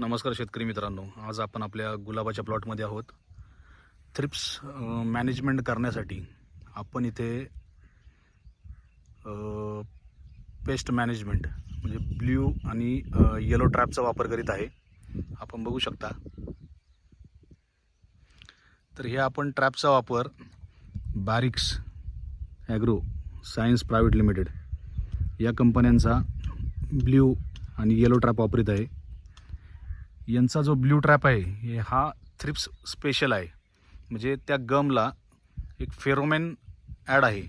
नमस्कार शेतकरी मित्रांनो. आज आपण आपल्या गुलाबाच्या प्लॉटमध्ये आहोत. थ्रिप्स मॅनेजमेंट करण्यासाठी आपण इथे पेस्ट मॅनेजमेंट म्हणजे ब्ल्यू आणि येलो ट्रॅपचा वापर करीत आहे. आपण बघू शकता. तर हे आपण ट्रॅपचा वापर Barrix agro science private limited या कंपन्यांचा ब्ल्यू आणि येलो ट्रॅप वापरीत आहे. यांचा जो ब्ल्यू ट्रॅप आहे हे हा थ्रिप्स स्पेशल आहे. म्हणजे त्या गमला एक फेरोमेन ॲड आहे.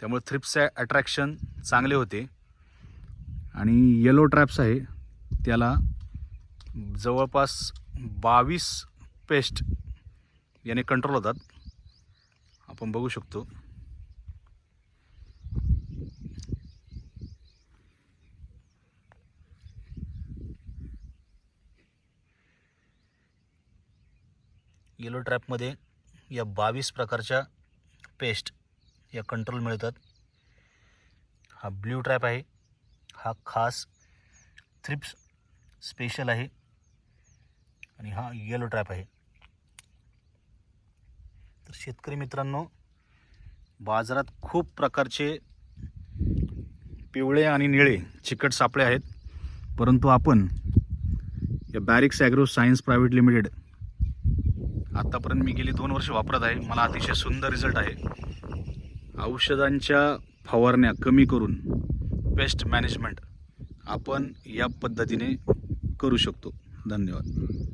त्यामुळे थ्रिप्सचे अट्रॅक्शन चांगले होते. आणि येलो ट्रॅप्स आहे. त्याला जवळपास बावीस पेस्ट याने कंट्रोल होतात. आपण बघू शकतो. येलो ट्रॅपमध्ये या बावीस प्रकारच्या पेस्ट या कंट्रोल मिळतात. हा ब्ल्यू ट्रॅप आहे. हा खास थ्रिप्स स्पेशल आहे. आणि हा येलो ट्रॅप आहे. तर शेतकरी मित्रांनो बाजारात खूप प्रकारचे पिवळे आणि निळे चिकट सापळे आहेत. परंतु आपण या Barrix agro science private limited आत्तापर्यंत मी गेली दोन वर्ष वापरत आहे. मला अतिशय सुंदर रिझल्ट आहे. औषधांच्या फवारण्या कमी करून पेस्ट मॅनेजमेंट आपण या पद्धतीने करू शकतो. धन्यवाद.